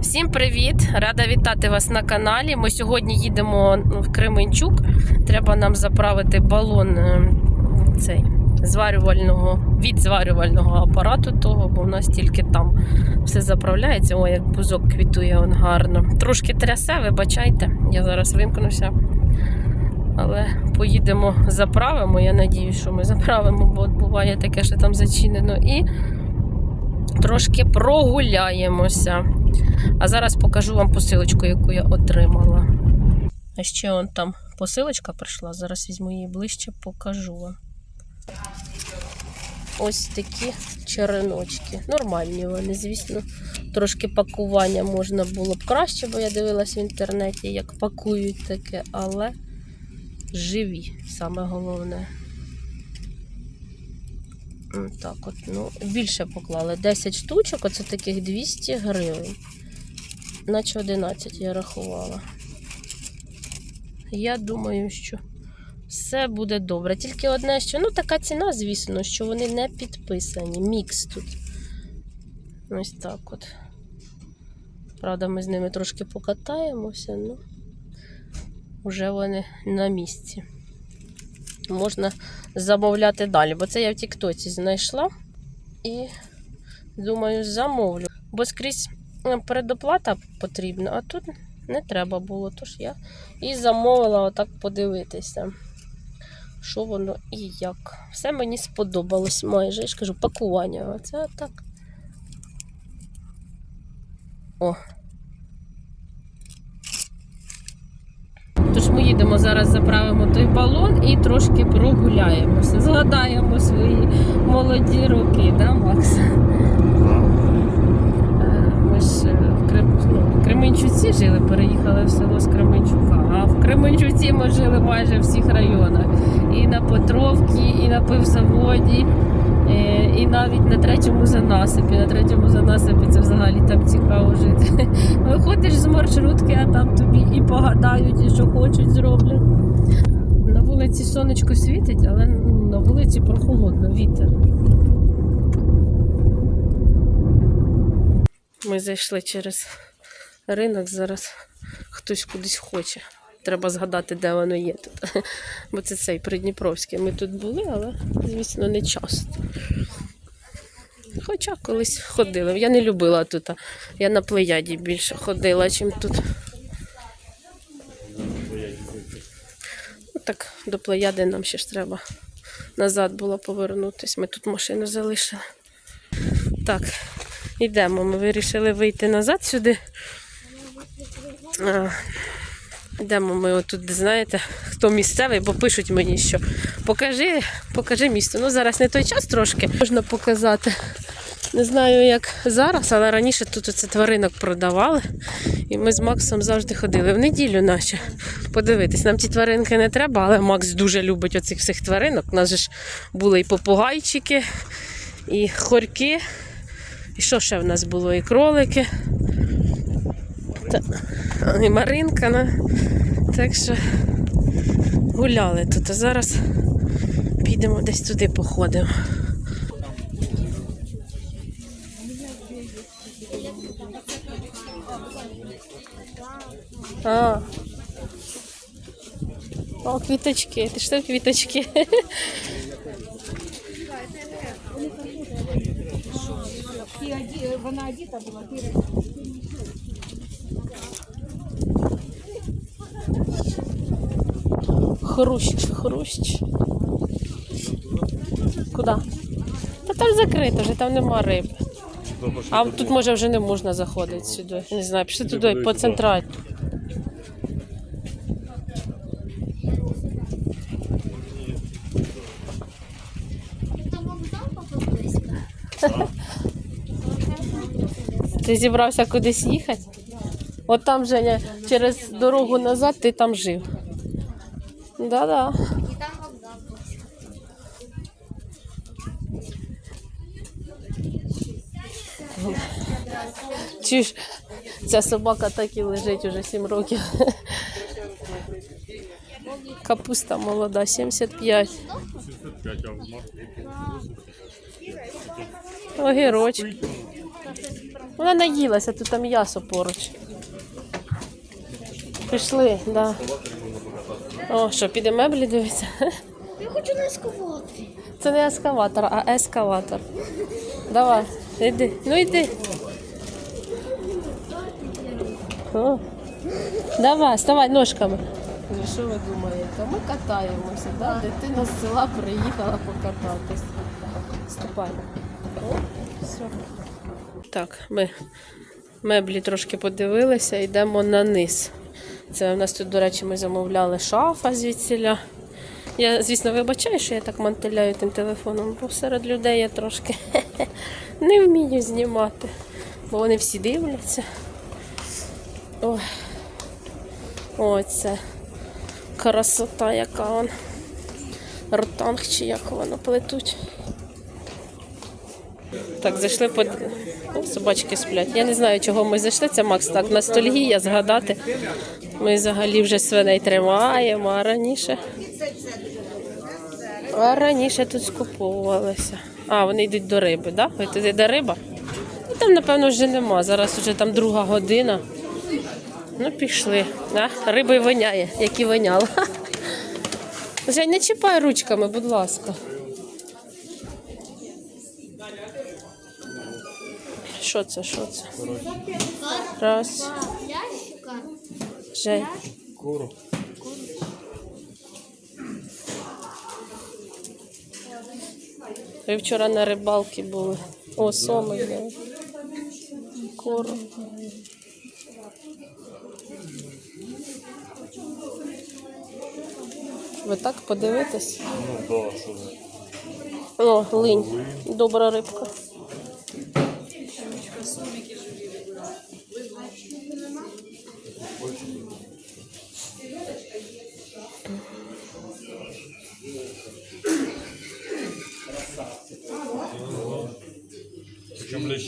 Всім привіт! Рада вітати вас на каналі. Ми сьогодні їдемо в Кременчук. Треба нам заправити балон е, цей зварювального від зварювального апарату того, бо в нас тільки там все заправляється. Ой, як бузок квітує он гарно. Трошки трясе, вибачайте, я зараз вимкнуся. Але поїдемо, заправимо. Я надію, що ми заправимо, бо буває таке, що там зачинено. І трошки прогуляємося. А зараз покажу вам посилочку, яку я отримала. А ще он там посилочка прийшла. Зараз візьму її ближче, покажу вам. Ось такі череночки. Нормальні вони, звісно. Трошки пакування можна було б краще, бо я дивилась в інтернеті, як пакують таке, але живі, саме головне. Так, от, ну, більше поклали. 10 штучок, оце таких 200 гривень. Наче 11 я рахувала. Я думаю, що все буде добре. Тільки одне, що ну така ціна, звісно, що вони не підписані. Мікс тут. Ось так от. Правда, ми з ними трошки покатаємося, ну вже вони на місці. Можна замовляти далі, бо це я в Тіктоці знайшла і думаю, замовлю. Бо скрізь передоплата потрібна, а тут не треба було. Тож я і замовила отак подивитися, що воно і як. Все мені сподобалось майже. Я ж кажу, пакування. Оце так. О. Тож ми їдемо зараз, заправимо той балон і трошки прогуляємося. Згадаємо свої молоді роки, да, Макс? Е, Ми ж е, в Крим... ну, в Кременчуці жили, переїхали в село з Кременчука. А в Кременчуці ми жили майже в всіх районах. І на Петровці, і на пивзаводі, е, і навіть на третьому занасипі. На третьому занасипі це взагалі там цікаво жити. Виходиш з маршрутки, а там тобі і погадають, і що хочуть зроблять. На вулиці сонечко світить, але на вулиці прохолодно, вітер. Ми зайшли через ринок, зараз хтось кудись хоче. Треба згадати, де воно є тут. Бо це цей Придніпровський. Ми тут були, але, звісно, не часто. Хоча колись ходили. Я не любила тут. Я на плеяді більше ходила, чим тут. Ну, так, до плеяди нам ще ж треба назад було повернутися. Ми тут машину залишили. Так, йдемо. Ми вирішили вийти назад сюди. А, Йдемо ми отут, знаєте, хто місцевий, бо пишуть мені, що покажи, покажи місто. Ну, зараз не той час трошки можна показати. Не знаю, як зараз, але раніше тут оце тваринок продавали. І ми з Максом завжди ходили в неділю наче подивитись. Нам ці тваринки не треба, але Макс дуже любить оцих всіх тваринок. У нас же ж були і попугайчики, і хорьки. І що ще в нас було? І кролики. Та, і Маринка. Ну. Так що гуляли тут. А зараз підемо десь туди походимо. А. О, квіточки. Ти що квіточки? Вона одіта була, ти Хрущ, хрущ. Куди? Та там закрито вже, там нема риби. А тут може вже не можна заходити сюди. Не знаю, пішли туди по центральній. Ти зібрався кудись їхати? От там Женя, через дорогу назад ти там жив. Да-да. Чуєш, ця собака так і лежить уже 7 років. Капуста молода, 75. Огірочки. Вона наїлася, тут там м'ясо поруч. Пішли, так. Да. О, що, піде меблі дивитися? Я хочу на ескаваторі. Це не ескаватор, а ескалатор. Давай, йди. Ну йди. О. Давай, вставай ножками. Ну, що ви думаєте? Ми катаємося, да? дитина з села приїхала покататись. Ступай. О, все. Так, ми меблі трошки подивилися, йдемо на низ. Це у нас тут, до речі, ми замовляли шафа звідсіля. Я, звісно, вибачаю, що я так мантиляю тим телефоном, бо серед людей я трошки не вмію знімати, бо вони всі дивляться. Ой, красота, яка он. Ротанг чи як воно плетуть. Так, зайшли по О, собачки сплять. Я не знаю, чого ми зайшли. Це Макс так ностальгія згадати. Ми взагалі вже свиней тримаємо, а раніше. А раніше тут скуповувалися. А, вони йдуть до риби, так? Ви туди де риба? Ну, там, напевно, вже нема. Зараз вже там друга година. Ну, пішли. Да? Риби воняє, як і воняло. Жень, не чіпай ручками, будь ласка. Що це, що це? Раз. Ящика. Куру. Ви вчора на рибалці були. О, соми є. Куру. Ви так подивитесь? Ну да, що ви. О, линь. Добра рибка.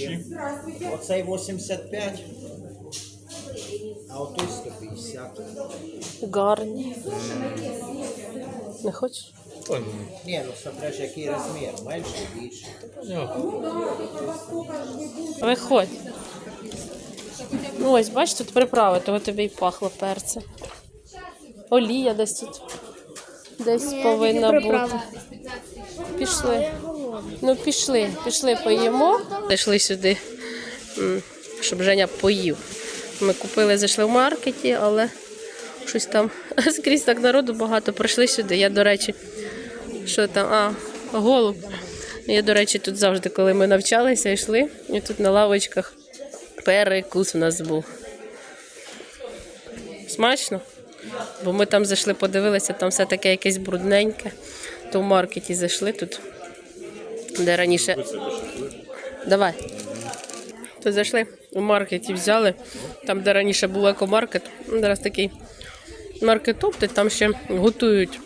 Чим? Оцей 85, а отой 150. Гарні. Не хочеш? Ні. Ну смотря ж який розмір, менше, більше. Понятно. Виходь. Ну ось, бачиш, тут приправи, того тобі й пахло перцем. Олія десь тут. Десь повинна бути. Пішли. Ну, пішли, пішли, поїмо. Зайшли сюди, щоб Женя поїв. Ми купили, зайшли в маркеті, але щось там скрізь так народу багато. Прийшли сюди. Я, до речі, що там? А, голуб. Я, до речі, тут завжди, коли ми навчалися, йшли, і тут на лавочках перекус у нас був. Смачно? Бо ми там зайшли, подивилися, там все таке якесь брудненьке. То в маркеті зайшли тут, де раніше. Давай. То зайшли у маркеті, взяли, там, де раніше був екомаркет, зараз такий маркет опти, там ще готують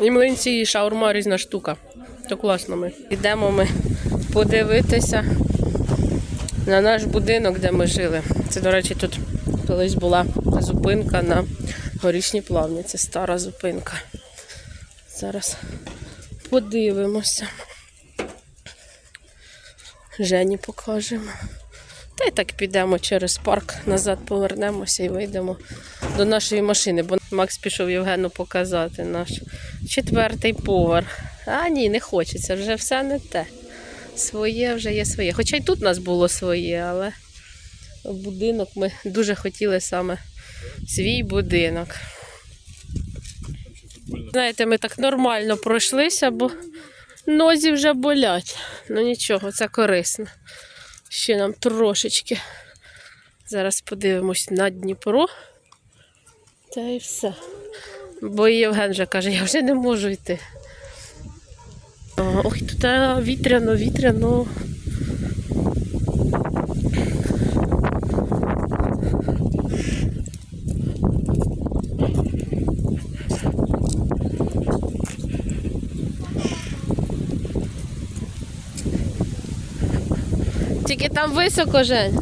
і млинці, і шаурма різна штука. То класно ми. Йдемо ми подивитися на наш будинок, де ми жили. Це, до речі, тут колись була зупинка на горішній плавні. Це стара зупинка. Зараз подивимося. Жені покажемо. Та й так підемо через парк, назад повернемося і вийдемо до нашої машини, бо Макс пішов Євгену показати наш четвертий поверх. А ні, не хочеться, вже все не те. Своє вже є своє. Хоча й тут у нас було своє, але будинок ми дуже хотіли саме свій будинок. Знаєте, ми так нормально пройшлися, бо нозі вже болять. Ну нічого, це корисно. Ще нам трошечки. Зараз подивимось на Дніпро. Та і все. Бо Євген вже каже, я вже не можу йти. Ой, тут вітряно, вітряно. Тільки там високо Жень.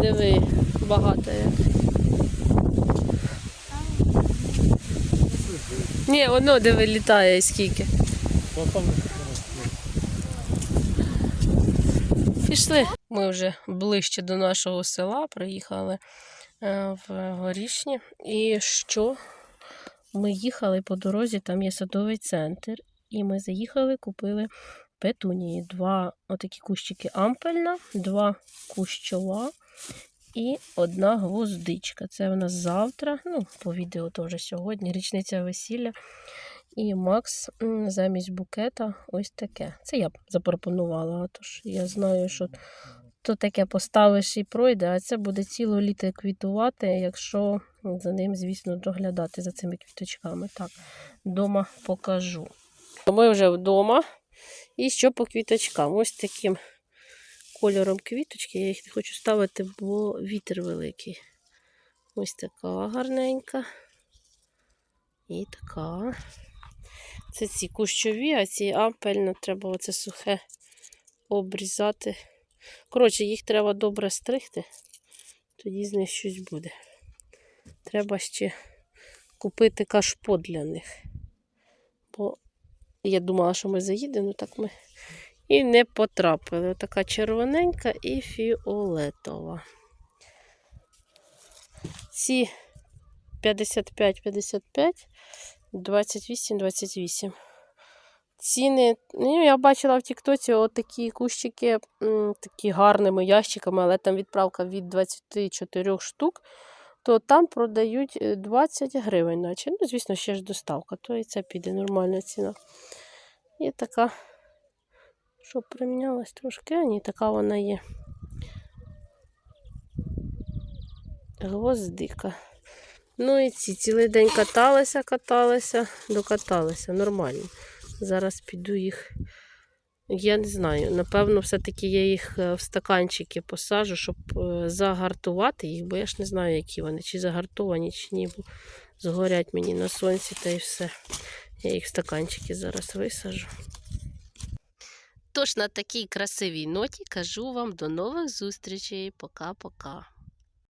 Диви, багато як. Ні, воно диви літає скільки. Пішли. Ми вже ближче до нашого села приїхали е, в Горішні. І що? Ми їхали по дорозі, там є садовий центр. І ми заїхали, купили петунії. Два отакі кущики ампельна, два кущова і одна гвоздичка. Це в нас завтра, ну, по відео теж сьогодні, річниця весілля. І Макс замість букета ось таке. Це я б запропонувала, тож я знаю, що то таке поставиш і пройде, а це буде ціле літо квітувати, якщо за ним, звісно, доглядати за цими квіточками. Так, вдома покажу. Ми вже вдома. І що по квіточкам? Ось таким кольором квіточки. Я їх не хочу ставити, бо вітер великий. Ось така гарненька. І така. Це ці кущові, а ці ампельно треба оце сухе обрізати. Коротше, їх треба добре стригти, тоді з них щось буде. Треба ще купити кашпо для них. Бо я думала, що ми заїдемо, так ми і не потрапили. Така червоненька і фіолетова. Ці 55-55, 28-28. Ціни, ну, я бачила в Тіктоці отакі кущики, такі гарними ящиками, але там відправка від 24 штук, то там продають е, 20 гривень, наче. Ну, звісно, ще ж доставка, то і це піде нормальна ціна. І така, що примінялась трошки, а ні, така вона є. Гвоздика. Ну і ці цілий день каталися, каталися, докаталися. Нормально. Зараз піду їх. Я не знаю. Напевно, все-таки я їх е, в стаканчики посажу, щоб е, загартувати їх, бо я ж не знаю, які вони, чи загартовані, чи ні, бо згорять мені на сонці та й все. Я їх в стаканчики зараз висажу. Тож на такій красивій ноті кажу вам до нових зустрічей. Пока-пока.